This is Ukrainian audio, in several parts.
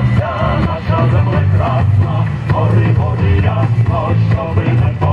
вся наша землекрасна, гори, гори ясно, що ви не по.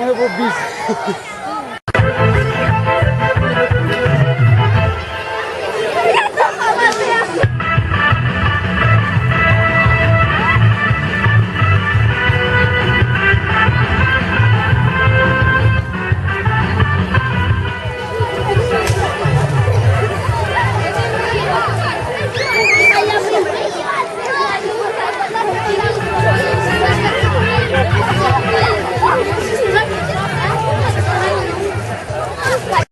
Não levou bis.